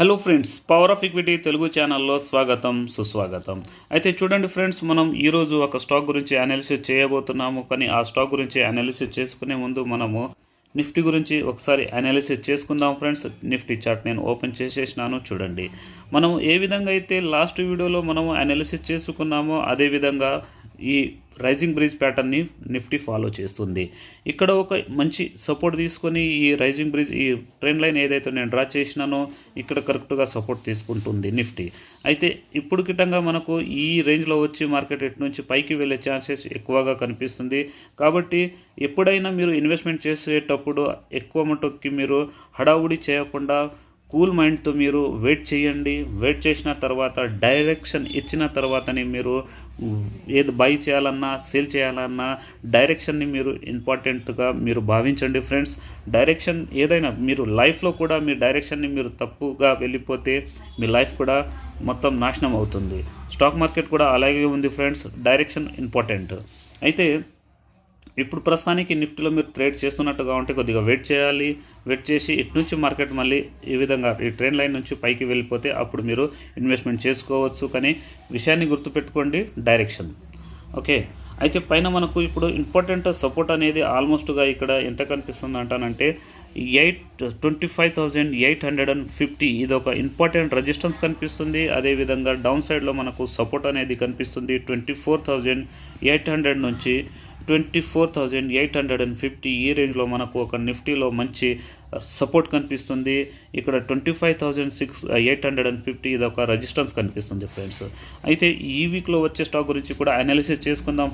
Hello friends power of equity Telugu ఛానల్లో స్వాగతం సుస్వాగతం. అయితే చూడండి ఫ్రెండ్స్ మనం ఈరోజు ఒక స్టాక్ గురించి అనాలిసిస్ చేయబోతున్నాము. కానీ ఆ స్టాక్ గురించి అనాలిసిస్ చేసుకునే ముందు మనము నిఫ్టీ గురించి ఒకసారి అనాలిసిస్ చేసుకుందాం ఫ్రెండ్స్ నిఫ్టీ చార్ట్ నేను ఓపెన్ చేసేసినాను చూడండి. మనం ఏ విధంగా అయితే లాస్ట్ వీడియోలో మనము అనాలిసిస్ చేసుకున్నామో అదే విధంగా ఈ రైజింగ్ బ్రిడ్జ్ ప్యాటర్న్ని నిఫ్టీ ఫాలో చేస్తుంది. ఇక్కడ ఒక మంచి సపోర్ట్ తీసుకొని ఈ రైజింగ్ బ్రిడ్జ్ ఈ ట్రెండ్ లైన్ ఏదైతే నేను డ్రా చేసినానో ఇక్కడ కరెక్ట్గా సపోర్ట్ తీసుకుంటుంది నిఫ్టీ అయితే ఇప్పుడు కిటంగా మనకు ఈ రేంజ్లో వచ్చి మార్కెట్ ఎటు నుంచి పైకి వెళ్ళే ఛాన్సెస్ ఎక్కువగా కనిపిస్తుంది. కాబట్టి ఎప్పుడైనా మీరు ఇన్వెస్ట్మెంట్ చేసేటప్పుడు ఎక్కువ మటుకి మీరు హడావుడి చేయకుండా కూల్ మైండ్తో మీరు వెయిట్ చేయండి. వెయిట్ చేసిన తర్వాత డైరెక్షన్ ఇచ్చిన తర్వాతనే మీరు ఏది బై చేయాలన్నా సేల్ చేయాలన్నా డైరెక్షన్ని మీరు ఇంపార్టెంట్గా మీరు భావించండి ఫ్రెండ్స్. డైరెక్షన్ ఏదైనా మీరు లైఫ్లో కూడా మీ డైరెక్షన్ని మీరు తప్పుగా వెళ్ళిపోతే మీ లైఫ్ కూడా మొత్తం నాశనం అవుతుంది. స్టాక్ మార్కెట్ కూడా అలాగే ఉంది ఫ్రెండ్స్. Direction important. అయితే ఇప్పుడు ప్రస్తుతానికి నిఫ్టీలో మీరు ట్రేడ్ చేస్తున్నట్టుగా ఉంటే కొద్దిగా వెయిట్ చేయాలి. వెయిట్ చేసి ఇటు నుంచి మార్కెట్ మళ్ళీ ఈ విధంగా ఈ ట్రైన్ లైన్ నుంచి పైకి వెళ్ళిపోతే అప్పుడు మీరు ఇన్వెస్ట్మెంట్ చేసుకోవచ్చు. కానీ విషయాన్ని గుర్తుపెట్టుకోండి డైరెక్షన్. ఓకే? అయితే పైన మనకు ఇప్పుడు ఇంపార్టెంట్ సపోర్ట్ అనేది ఆల్మోస్ట్గా ఇక్కడ ఎంత కనిపిస్తుంది అంటానంటే eight twenty five thousand eight hundred and fifty. ఇది ఒక ఇంపార్టెంట్ రెజిస్టెన్స్ కనిపిస్తుంది. అదేవిధంగా డౌన్ సైడ్లో మనకు సపోర్ట్ అనేది కనిపిస్తుంది twenty four thousand eight hundred నుంచి. Twenty four thousand eight hundred and fifty ఈ రేంజ్లో మనకు ఒక నిఫ్టీలో మంచి uh, సపోర్ట్ కనిపిస్తుంది. ఇక్కడ twenty five thousand six eight hundred and fifty ఇది ఒక రెజిస్టెన్స్ కనిపిస్తుంది ఫ్రెండ్స్ అయితే ఈ వీక్లో వచ్చే స్టాక్ గురించి కూడా అనాలిసిస్ చేసుకుందాం.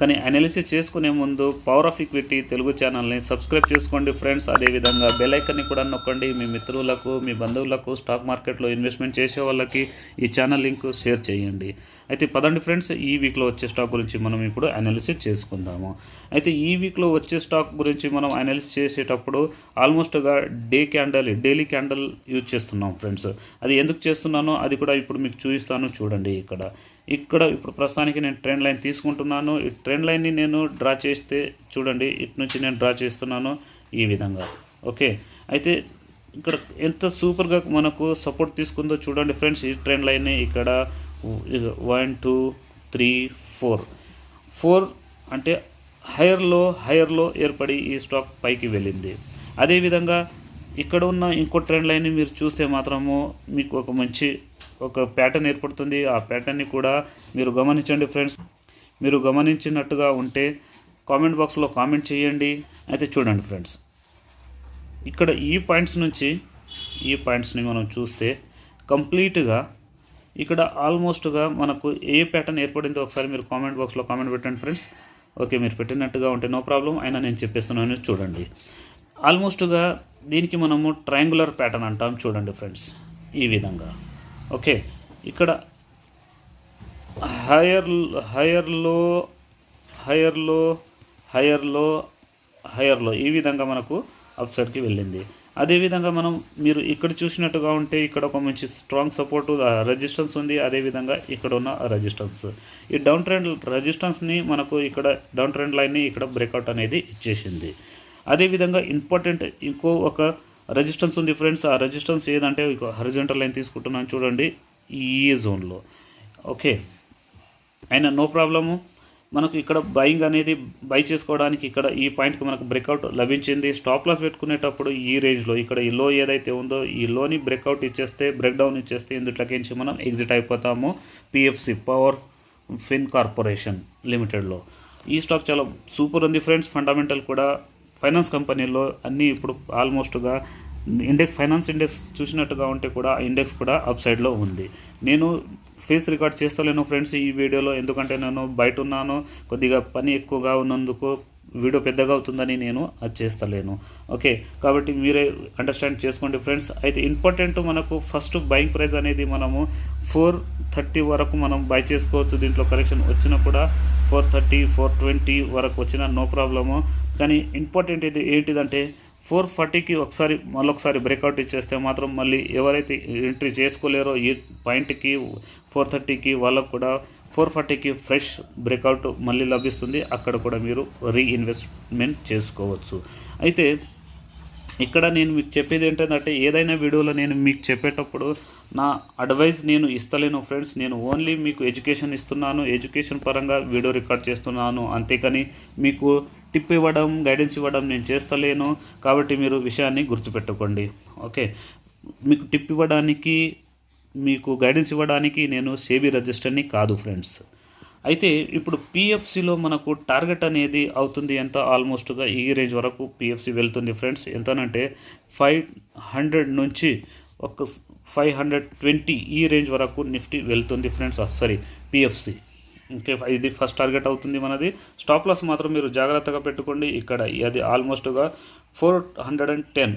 కానీ అనాలిసిస్ చేసుకునే ముందు పవర్ ఆఫ్ ఈక్విటీ తెలుగు ఛానల్ని సబ్స్క్రైబ్ చేసుకోండి ఫ్రెండ్స్ అదేవిధంగా బెల్ ఐకన్ని కూడా నొక్కండి. మీ మిత్రులకు మీ బంధువులకు స్టాక్ మార్కెట్లో ఇన్వెస్ట్మెంట్ చేసే వాళ్ళకి ఈ ఛానల్ లింక్ షేర్ చేయండి. అయితే పదండి ఫ్రెండ్స్ ఈ వీక్లో వచ్చే స్టాక్ గురించి మనం ఇప్పుడు అనాలిసిస్ చేసుకుందాము. అయితే ఈ వీక్లో వచ్చే స్టాక్ గురించి మనం అనాలిసిస్ చేసేటప్పుడు ఆల్మోస్ట్గా day candle daily candle use చేస్తున్నాం ఫ్రెండ్స్ అది ఎందుకు చేస్తున్నానో అది కూడా ఇప్పుడు మీకు చూపిస్తాను చూడండి ఇక్కడ. ఇక్కడ ఇప్పుడు ప్రస్తుతానికి నేను ట్రెండ్ లైన్ తీసుకుంటున్నాను. ఈ ట్రెండ్ లైన్ని నేను డ్రా చేస్తే చూడండి ఇటు నుంచి నేను డ్రా చేస్తున్నాను ఈ విధంగా. ఓకే? అయితే ఇక్కడ ఎంత సూపర్గా మనకు సపోర్ట్ తీసుకుందో చూడండి ఫ్రెండ్స్ ఈ ట్రెండ్ లైన్ని ఇక్కడ one two three four. Four అంటే హైయర్లో హైయర్లో ఏర్పడి ఈ స్టాక్ పైకి వెళ్ళింది. అదేవిధంగా ఇక్కడ ఉన్న ఇంకో ట్రెండ్ లైన్ని మీరు చూస్తే మాత్రము మీకు ఒక మంచి ఒక ప్యాటర్న్ ఏర్పడుతుంది. ఆ ప్యాటర్న్ని కూడా మీరు గమనించండి ఫ్రెండ్స్ మీరు గమనించినట్టుగా ఉంటే కామెంట్ బాక్స్లో కామెంట్ చేయండి. అయితే చూడండి ఫ్రెండ్స్ ఇక్కడ ఈ పాయింట్స్ నుంచి ఈ పాయింట్స్ని మనం చూస్తే కంప్లీట్గా ఇక్కడ ఆల్మోస్ట్గా మనకు ఏ ప్యాటర్న్ ఏర్పడిందో ఒకసారి మీరు కామెంట్ బాక్స్లో కామెంట్ పెట్టండి ఫ్రెండ్స్ ఓకే మీరు పెట్టినట్టుగా ఉంటే నో ప్రాబ్లం అయినా నేను చెప్పేస్తున్నాను చూడండి. ఆల్మోస్ట్గా దీనికి మనము ట్రయాంగులర్ ప్యాటర్న్ అంటాం చూడండి ఫ్రెండ్స్ ఈ విధంగా. ఓకే ఇక్కడ హయర్ హయర్లో హయర్లో హయర్లో హయర్లో ఈ విధంగా మనకు అప్ సైడ్కి వెళ్ళింది. అదేవిధంగా మనం మీరు ఇక్కడ చూసినట్టుగా ఉంటే ఇక్కడ ఒక మంచి స్ట్రాంగ్ సపోర్ట్ రెజిస్టెన్స్ ఉంది. అదేవిధంగా ఇక్కడ ఉన్న రెజిస్టెన్స్ ఈ డౌన్ ట్రెండ్ రెజిస్టెన్స్ని మనకు ఇక్కడ డౌన్ ట్రెండ్ లైన్ని ఇక్కడ బ్రేక్అవుట్ అనేది ఇచ్చేసింది. అదేవిధంగా ఇంపార్టెంట్ ఇంకో ఒక రెజిస్టెన్స్ ఉంది ఫ్రెండ్స్. ఆ రెజిస్టెన్స్ ఏదంటే హరిజెంటల్ లైన్ తీసుకుంటున్నాను. చూడండి. ఈ జోన్లో ఓకే అయినా నో ప్రాబ్లము మనకు ఇక్కడ బయింగ్ అనేది బై చేసుకోవడానికి ఇక్కడ ఈ పాయింట్కి మనకు బ్రేక్అవుట్ లభించింది. స్టాప్ లాస్ పెట్టుకునేటప్పుడు ఈ రేంజ్లో ఇక్కడ ఈ లో ఏదైతే ఉందో ఈ లోని బ్రేక్అవుట్ ఇచ్చేస్తే బ్రేక్ డౌన్ ఇచ్చేస్తే ఇందుట్లోకించి మనం ఎగ్జిట్ అయిపోతాము. పిఎఫ్సి పవర్ ఫిన్ కార్పొరేషన్ లిమిటెడ్లో ఈ స్టాక్ చాలా సూపర్ ఉంది ఫ్రెండ్స్. ఫండమెంటల్ కూడా ఫైనాన్స్ కంపెనీలో అన్నీ ఇప్పుడు ఆల్మోస్ట్గా ఇండెక్స్ ఫైనాన్స్ ఇండెక్స్ చూసినట్టుగా ఉంటే కూడా ఇండెక్స్ కూడా అప్ సైడ్లో ఉంది. నేను ఫేస్ రికార్డ్ చేస్తలేను ఫ్రెండ్స్ ఈ వీడియోలో ఎందుకంటే నేను బయట ఉన్నాను కొద్దిగా పని ఎక్కువగా ఉన్నందుకు వీడియో పెద్దగా అవుతుందని నేను అది చేస్తలేను. ఓకే కాబట్టి మీరే అండర్స్టాండ్ చేసుకోండి ఫ్రెండ్స్. అయితే ఇంపార్టెంట్ మనకు ఫస్ట్ బయింగ్ ప్రైస్ అనేది మనము ఫోర్ థర్టీ వరకు మనం బై చేసుకోవచ్చు దీంట్లో కరెక్షన్ వచ్చినా కూడా. ఫోర్ థర్టీ ఫోర్ ట్వంటీ వరకు వచ్చిన నో ప్రాబ్లము. కానీ ఇంపార్టెంట్ ఇది ఏంటిదంటే ఫోర్ ఫార్టీకి ఒకసారి మళ్ళొకసారి బ్రేక్అవుట్ ఇచ్చేస్తే మాత్రం మళ్ళీ ఎవరైతే ఎంట్రీ చేసుకోలేరో ఈ పాయింట్కి ఫోర్ థర్టీకి వాళ్ళకు కూడా ఫోర్ ఫార్టీకి ఫ్రెష్ బ్రేక్అవుట్ మళ్ళీ లభిస్తుంది. అక్కడ కూడా మీరు రీఇన్వెస్ట్మెంట్ చేసుకోవచ్చు. అయితే ఇక్కడ నేను మీకు చెప్పేది ఏంటంటే ఏదైనా వీడియోలో నేను మీకు చెప్పేటప్పుడు నా అడ్వైస్ నేను ఇస్తలేను ఫ్రెండ్స్ నేను ఓన్లీ మీకు ఎడ్యుకేషన్ ఇస్తున్నాను ఎడ్యుకేషన్ పరంగా వీడియో రికార్డ్ చేస్తున్నాను. అంతేకాని మీకు టిప్ ఇవ్వడం గైడెన్స్ ఇవ్వడం నేను చేస్తలేను. కాబట్టి మీరు విషయాన్ని గుర్తుపెట్టుకోండి. ఓకే మీకు టిప్ ఇవ్వడానికి మీకు గైడెన్స్ ఇవ్వడానికి నేను సేబీ రిజిస్టర్ని కాదు ఫ్రెండ్స్ అయితే ఇప్పుడు పిఎఫ్సిలో మనకు టార్గెట్ అనేది అవుతుంది ఎంత? ఆల్మోస్ట్గా ఈ రేంజ్ వరకు పిఎఫ్సి వెళ్తుంది ఫ్రెండ్స్. ఎంతనంటే ఫైవ్ హండ్రెడ్ నుంచి ఒక ఫైవ్ హండ్రెడ్ ట్వంటీ ఈ రేంజ్ వరకు నిఫ్టీ వెళ్తుంది ఫ్రెండ్స్. సారీ పిఎఫ్సి ఇంకే ఇది ఫస్ట్ టార్గెట్ అవుతుంది మనది. స్టాప్ లాస్ మాత్రం మీరు జాగ్రత్తగా పెట్టుకోండి. ఇక్కడ అది ఆల్మోస్ట్గా ఫోర్ హండ్రెడ్ అండ్ టెన్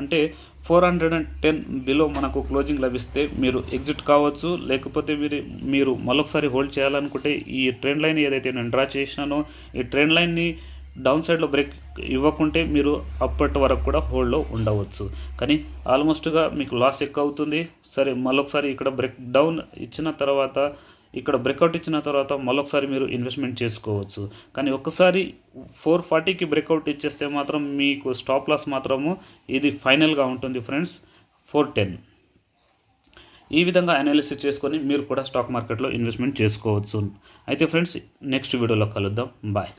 అంటే four hundred and ten below మనకు క్లోజింగ్ లభిస్తే మీరు ఎగ్జిట్ కావచ్చు. లేకపోతే మీరు మీరు మరొకసారి హోల్డ్ చేయాలనుకుంటే ఈ ట్రెండ్ లైన్ ఏదైతే నేను డ్రా చేసినానో ఈ ట్రెండ్ లైన్ని డౌన్ సైడ్లో బ్రేక్ ఇవ్వకుంటే మీరు అప్పటి వరకు కూడా హోల్డ్లో ఉండవచ్చు. కానీ ఆల్మోస్ట్గా మీకు లాస్ ఎక్కువ అవుతుంది. సరే మళ్ళొకసారి ఇక్కడ బ్రేక్ డౌన్ ఇచ్చిన తర్వాత ఇక్కడ బ్రేక్అవుట్ ఇచ్చిన తర్వాత మళ్ళొకసారి మీరు ఇన్వెస్ట్మెంట్ చేసుకోవచ్చు. కానీ ఒక్కసారి ఫోర్ ఫార్టీకి బ్రేక్అవుట్ ఇచ్చేస్తే మాత్రం మీకు స్టాప్ లాస్ మాత్రము ఇది ఫైనల్గా ఉంటుంది ఫ్రెండ్స్ ఫోర్ టెన్ ఈ విధంగా అనాలిసిస్ చేసుకొని మీరు కూడా స్టాక్ మార్కెట్లో ఇన్వెస్ట్మెంట్ చేసుకోవచ్చు. అయితే ఫ్రెండ్స్ నెక్స్ట్ వీడియోలో కలుద్దాం. బాయ్